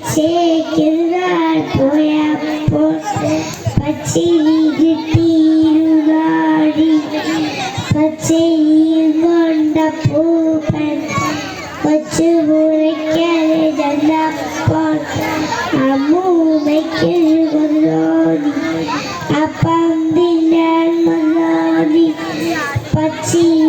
പച്ചയ്ക്കുന്നാൾ പോയപ്പോൾ പച്ചരി കിട്ടിയിരുന്നാടി പച്ചരിയും കൊണ്ട പൂപ്പൻ കൊച്ചു മുറിക്കാതെ ചെന്നപ്പോൾ അമ്മൂമ്മയ്ക്കൊരു കൊന്നോടി അപ്പം തിന്നാൻ വന്നോടി. പച്ചരി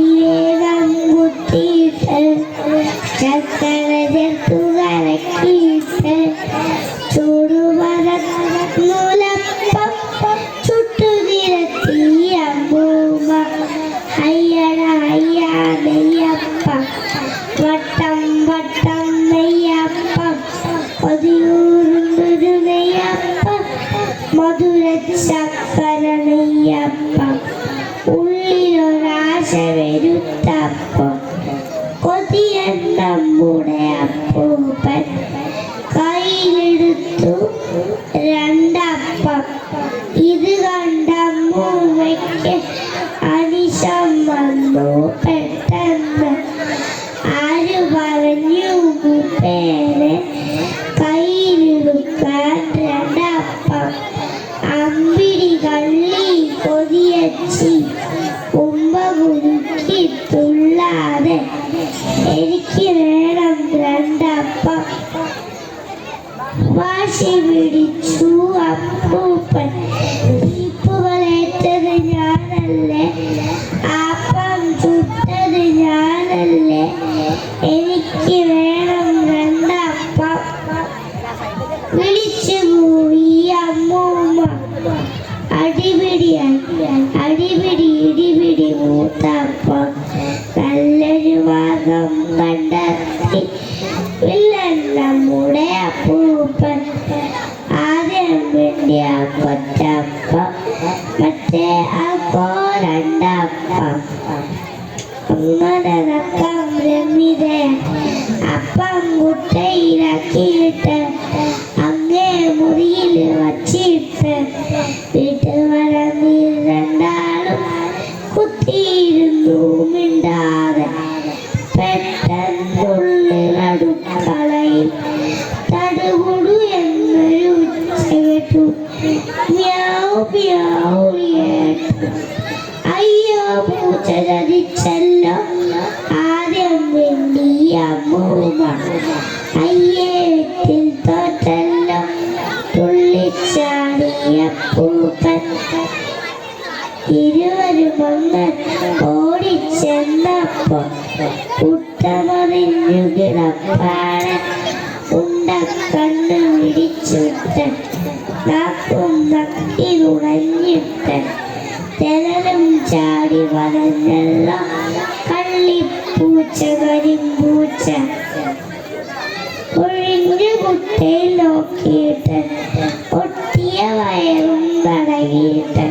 മധുര ചക്കര നെയ്യപ്പം ഉള്ളിലൊരാശ വരുത്തപ്പം കൊതിയൻ നമ്മുടെ അപ്പൂപ്പൻ കയ്യിലെടുത്തു രണ്ടപ്പം. ഇത് കണ്ട മൂവയ്ക്ക് തുള്ളാതെ എനിക്ക് വേണം രണ്ടപ്പം. വാശി പിടിച്ചു അപ്പൂപ്പൻ. തീപ്പുകളേറ്റത് ഞാനല്ലേ? അപ്പം ചുട്ടത് ഞാനല്ലേ? എനിക്ക് വേണം രണ്ടപ്പം. വിളിച്ചു പോയി അമ്മൂമ്മ. അടിപിടിയായി അടിപിടി ഇടിപിടി കണ്ടെത്തി നമ്മുടെ അപ്പൂപ്പൻ ആദ്യം വേണ്ടിയ കൊച്ചപ്പം മറ്റേ അപ്പോ രണ്ടപ്പം. അങ്ങനെ നക്കം രമ്യതേ അപ്പം കുട്ടയിലാക്കിയിട്ട് അയ്യോ പൂച്ച ചതിച്ചല്ലോ ആദ്യം വേണ്ടി അമ്മൂമ്മ അയ്യേ വെട്ടിൽ തോറ്റല്ലോ. തുള്ളിച്ചാടിയ പൂപ്പൻ അങ്ങ് ഓടിച്ചെന്നപ്പോ കുട്ടമറിഞ്ഞു കിടപ്പാണ്. ഉണ്ട കണ്ണു പിടിച്ചിട്ട് ചാടി വളഞ്ഞല്ല കള്ളിപ്പൂച്ച കരിമ്പൂച്ച. ഒഴിഞ്ഞു കുട്ടയിൽ നോക്കിയിട്ട് ഒട്ടിയ വയറും തടകിയിട്ട്